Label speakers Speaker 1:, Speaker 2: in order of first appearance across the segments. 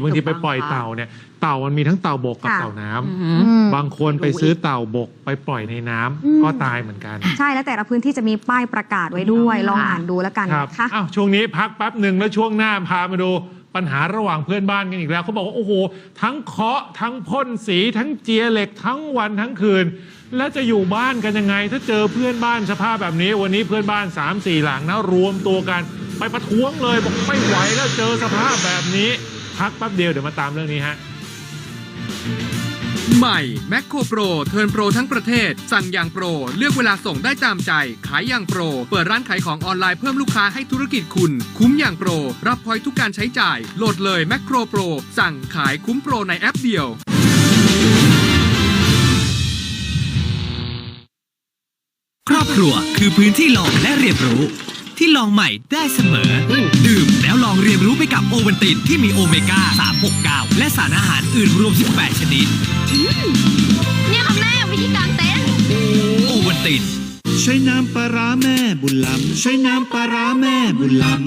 Speaker 1: บางที
Speaker 2: ถูก
Speaker 1: ไป
Speaker 2: ต้อง
Speaker 1: ปล่อย
Speaker 2: ค่ะ
Speaker 1: เต่าเนี่ยเต่ามันมีทั้งเต่าบกกับ
Speaker 3: ค่ะ
Speaker 1: เต่าน้ำ
Speaker 2: อืม
Speaker 3: อืม
Speaker 1: บางคนไปซื้อเต่าบกไปปล่อยในน้ำ
Speaker 3: อืม
Speaker 1: ก็ตายเหมือนกัน
Speaker 3: ใช่แล้วแต่ละพื้นที่จะมีป้ายประกาศไว้ด้วย ลองอ่านดูแล้วกัน
Speaker 1: ครับ
Speaker 3: นะคะ
Speaker 1: อ้าวช่วงนี้พักแป๊บหนึ่งแล้วช่วงหน้าพามาดูปัญหาระหว่างเพื่อนบ้านกันอีกแล้วเขาบอกว่าโอ้โหทั้งเคาะทั้งพ่นสีทั้งเจียเหล็กทั้งวันทั้งคืน แล้วจะอยู่บ้านกันยังไง ถ้าเจอเพื่อนบ้านสภาพแบบนี้ วันนี้เพื่อนบ้าน3 4หลังนะรวมตัวกัน ไปประท้วงเลยบอกไม่ไหวแล้วเจอสภาพแบบนี้ พักแป๊บเดียวเดี๋ยวมาตามเรื่องนี้ฮะ
Speaker 4: ใหม่แม c โครโปรเทิร์นโปรทั้งประเทศ สั่งอย่างโปร เลือกเวลาส่งได้ตามใจ ขายอย่างโปร เปิดร้านขายของออนไลน์เพิ่มลูกค้าให้ธุรกิจคุณ คุ้มอย่างโปร รับพอยทุกการใช้จ่าย โหลดเลยแม c โครโปรสั่งขายคุ้มโปรในแอปเดียว
Speaker 5: ครอบครัวคือพื้นที่ลองและเรียนรู้ ที่ลองใหม่ได้เสมอ ดื่มแล้วลองเรียนรู้ไปกับโอวันตินที่มีโอเมก้า 369 และสารอาหารอื่นรวม 18 ชนิด
Speaker 6: เนี่ยค่ะแม่วิธีการเต้น
Speaker 5: โอวันติน
Speaker 7: ใช้น้ำปลาร้าแม่บุญล้ำใช้น้ำปลาร้าแม่บุญล้ำ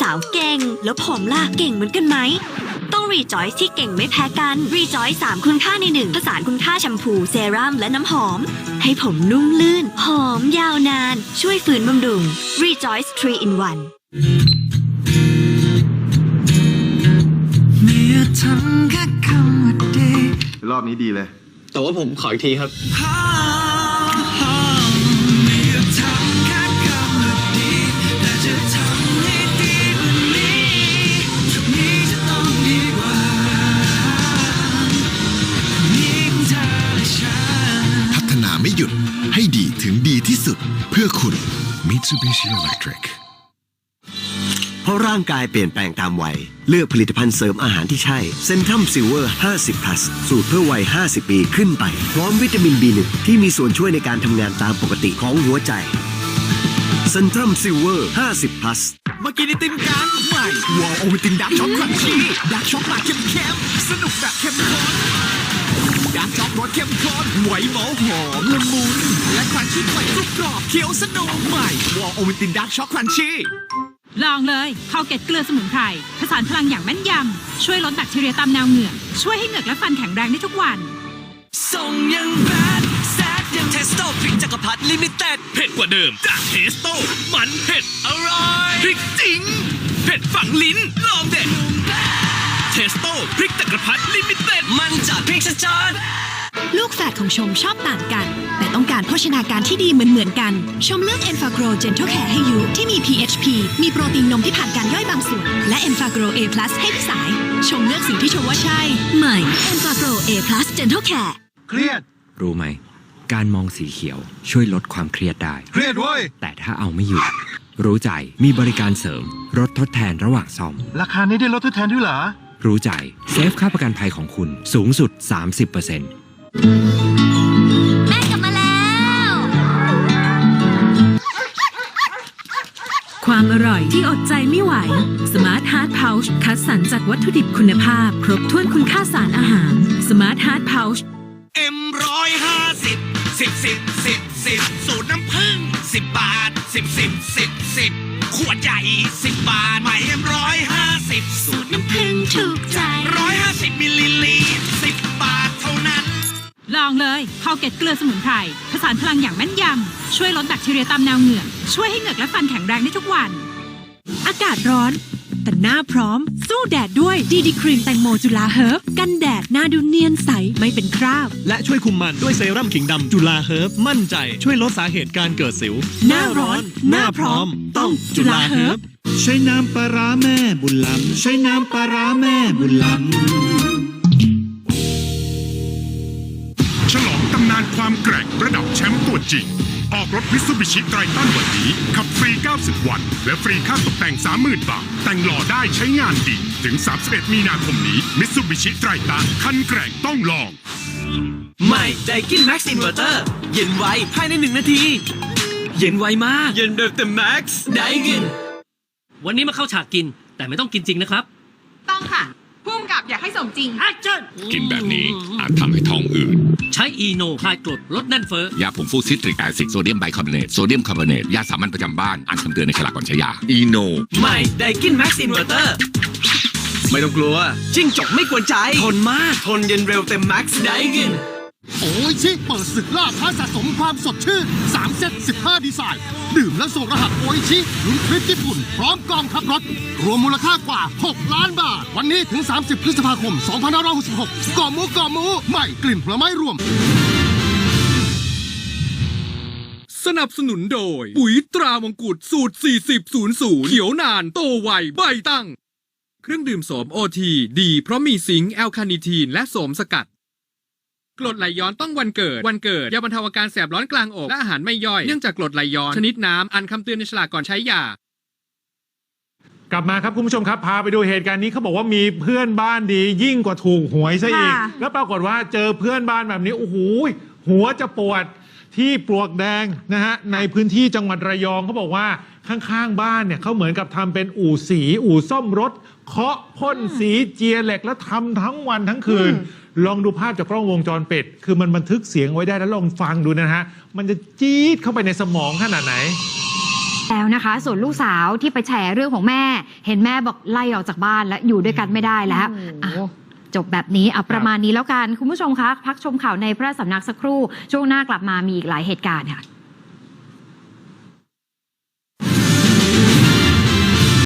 Speaker 6: สาวเก่งแล้วผมล่ะเก่งเหมือนกันไหมต้อง รีจอยที่เก่งไม่แพ้กันรีจอยสามคุณค่าในหนึ่งผสานคุณค่าแชมพูเซรั่มและน้ำหอม ให้ผมนุ่มลื่น หอมยาวนาน ช่วยฝืนบำรุง Rejoice 3 in 1
Speaker 8: รอบนี้ดีเลย
Speaker 9: แต่ว่าผมขออีกทีครับ
Speaker 10: ไม่หยุด ให้ดีถึงดีที่สุด เพื่อคุณ Mitsubishi Electric
Speaker 11: เพราะร่างกายเปลี่ยนแปลงตามวัย เลือกผลิตภัณฑ์เสริมอาหารที่ใช่เซนทัมซิลเวอร์ 50 plus สูตรเพื่อวัย 50 ปีขึ้นไป พร้อมวิตามิน B1 ที่มีส่วนช่วยในการทำงานตามปกติของหัวใจเซนทัมซิลเวอร์ 50 plus
Speaker 5: มากินไอติมกันใหม่วอลโอวันตินดักช็อกครันชีดักช็อกแบบเข้มเข้มๆสนุกแบบเข้มข้น ดักช็อกรสเข้มข้นไหวหมอหอมละมุนและครันชีไข่กรุบกรอบเคี้ยวสนุกใหม่วอลโอวันตินดักช็อกครันชี
Speaker 12: ลองเลยข้าวเกล็ดเกลือสมุนไพรผสานพลังอย่างแม่นยำ ช่วยลดแบคทีเรียตามแนวเหงือก ช่วยให้เหงือกและฟันแข็งแรงได้ทุกวัน
Speaker 5: ส่งยังแบดแซดยังเทสโต้พริกจักรพรรดิลิมิเต็ดเผ็ดกว่าเดิมจากเทสโต้มันเผ็ดอร่อยพริกจริง เผ็ดฝังลิ้นลองเด็ดเทสโต้พริ กจักรพรรดิลิมิเต็ดมันจัดพริกชัด
Speaker 6: ลูกแฝดของชมชอบต่างกัน แต่ต้องการโภชนาการที่ดีเหมือนเหมือนๆกัน ชมเลือก e n f a g r o Gentle Care ให้ยูที่มี PHP มีโปรตีนนมที่ผ่านการย่อยบางส่วน และ e n f a g r o A+ ให้พี่สาย ชมเลือกสิ่งที่ชมว่าใช่ ใหม่ e n f a g r o A+ Gentle Care
Speaker 8: เครียด
Speaker 4: รู้ไหม การมองสีเขียวช่วยลดความเครียดได้
Speaker 8: เครียดเว้ย
Speaker 4: แต่ถ้าเอาไม่อยู่ รู้ใจมีบริการเสริมลดทดแทนระหว่างซ่อม
Speaker 8: ราคานี้ได้ลดทดแทนด้วยเหรอ
Speaker 4: รู้ใจ เซฟค่าประกันภัยของคุณสูงสุด 30%
Speaker 6: แม่กลับมาแล้ว
Speaker 12: ความอร่อยที่อดใจไม่ไหว Smart Heart Pouch คัดสรรจากวัตถุดิบคุณภาพ ครบถ้วนคุณค่าสารอาหาร Smart Heart Pouch
Speaker 5: เอ็มร้อยห้าสิบสิบสิบสิบสิบสูตรน้ำผึ้งสิบบาทสิบสิบสิบสิบขวดใหญ่สิบบาทใหม่เอ็มร้อยห้า สิบสูตรน้ำผึ้ง
Speaker 6: ถูกใจ
Speaker 5: ร้อยห้าสิบมิลลิลิตรสิบบาทเท่านั้น
Speaker 12: ลองเลยข้าวเกล็ดเกลือสมุนไพรผสานพลังอย่างแม่นยำ ช่วยลดแบคทีเรียตามแนวเหงือก ช่วยให้เหงือกและฟันแข็งแรงได้ทุกวัน อากาศร้อน แต่หน้าพร้อม สู้แดดด้วยดีดีครีมแตงโมจุลาเฮิร์บกันแดดหน้าดูเนียนใสไม่เป็นคราบ
Speaker 7: และช่วยคุมมันด้วยเซรั่มขิงดำจุลาเฮิร์บมั่นใจช่วยลดสาเหตุการเกิดสิว
Speaker 12: หน้าร้อน หน้าพร้อม ต้องจุฬาเฮิร์บ
Speaker 7: ใช้น้ำปลาร้าแม่บุญล้ำใช้น้ำปลาร้าแม่บุญล้ำ
Speaker 10: ฉลองตำนานความแกร่งระดับแชมป์ตัวจริง ออกรถมิ t ซูบิชิไตรตันวันนี้ ขับฟรี 90 วัน และฟรีค่าตกแต่ง 30,000 บาท แต่งหล่อได้ใช้งานดี ถึง 31 มีนาคมนี้มิ t ซูบิชิไตรตันคันแกร่งต้องลอง
Speaker 5: ใหม่ไดกินแม็กซ์อินเวอร์เตอร์เย็นไวภายในหนึ่งนาที เย็นไวมาก เย็นแบบเต็มแม็กซ์ไดกิน
Speaker 9: วันนี้มาเข้าฉากกิน แต่ไม่ต้องกินจริงนะครับ
Speaker 2: ต้องค่ะ
Speaker 12: พุ่มกับอยากให้สมจริง
Speaker 10: กินแบบนี้อาจทำให้ท้องอืด
Speaker 5: ใช้อีโนคลายกรดลดแน่นเฟ้อ
Speaker 10: ยาผงฟูซิตริกแอซิดโซเดียมไบคาร์บอเนตโซเดียมคาร์บอเนตยาสามัญประจำบ้านอ่านคำเตือนในฉลากก่อนใช้ยาอีโน
Speaker 5: ใหม่ไดกินแม็กซ์อินเวอร์เตอร์
Speaker 9: ไม่ต้องกลัว
Speaker 5: จิ้งจกไม่กวนใจ ทนมาก ทนเย็นเร็วเต็มแม็กซ์ไดกิน
Speaker 8: โอ้ยชิเปิดศึกล่าท้าสะสมความสดชื่น 3 เซต 15 ดีไซน์ ดื่มแล้วส่งรหัสโออิชิลุ้นทริปญี่ปุ่น พร้อมกองขับรถ รวมมูลค่ากว่า 6 ล้านบาท วันนี้ถึง 30 พฤษภาคม 2566ก่อมูก่อมูใหม่กลิ่นผลไม้รวม
Speaker 4: สนับสนุนโดย ปุ๋ยตรามงกุฎสูตร 4000 เขียวนานโตไวใบตั้ง เครื่องดื่มโสมโอทีดี เพราะมีซิงค์แอลคาเนิทีนและโสมสกัด กรดไหลย้อนต้องวันเกิด วันเกิด ยาบรรเทาอาการแสบร้อนกลางอก และอาหารไม่ย่อย เนื่องจากกรดไหลย้อน ชนิดน้ำ อันคำเตือนในฉลากก่อนใช้ยา
Speaker 1: กลับมาครับคุณผู้ชมครับ พาไปดูเหตุการณ์นี้เขาบอกว่ามีเพื่อนบ้านดี ยิ่งกว่าถูกหวยซะอีก
Speaker 3: ค่ะ
Speaker 1: แล้วปรากฏว่าเจอเพื่อนบ้านแบบนี้โอ้โหหัวจะปวด ที่ปลวกแดงนะฮะในพื้นที่จังหวัดระยองเขาบอกว่าข้างๆบ้านเนี่ยเขาเหมือนกับทำเป็นอู่สี อู่ซ่อมรถ เคาะพ่นสีเจียเหล็กแล้วทำทั้งวันทั้งคืน ลองดูภาพจากกล้องวงจรปิด คือมันบันทึกเสียงไว้ได้แล้วลองฟังดูนะฮะ มันจะจี๊ดเข้าไปในสมองขนาดไหน
Speaker 3: แล้วนะคะ ส่วนลูกสาวที่ไปแฉเรื่องของแม่ เห็นแม่บอกไล่ออกจากบ้านแล้วอยู่ด้วยกันไม่ได้แล้วอะ จบแบบนี้อะประมาณนี้แล้วกัน คุณผู้ชมคะพักชมข่าวในพระสำนักสักครู่ ช่วงหน้ากลับมามีอีกหลายเหตุการณ์ค่ะ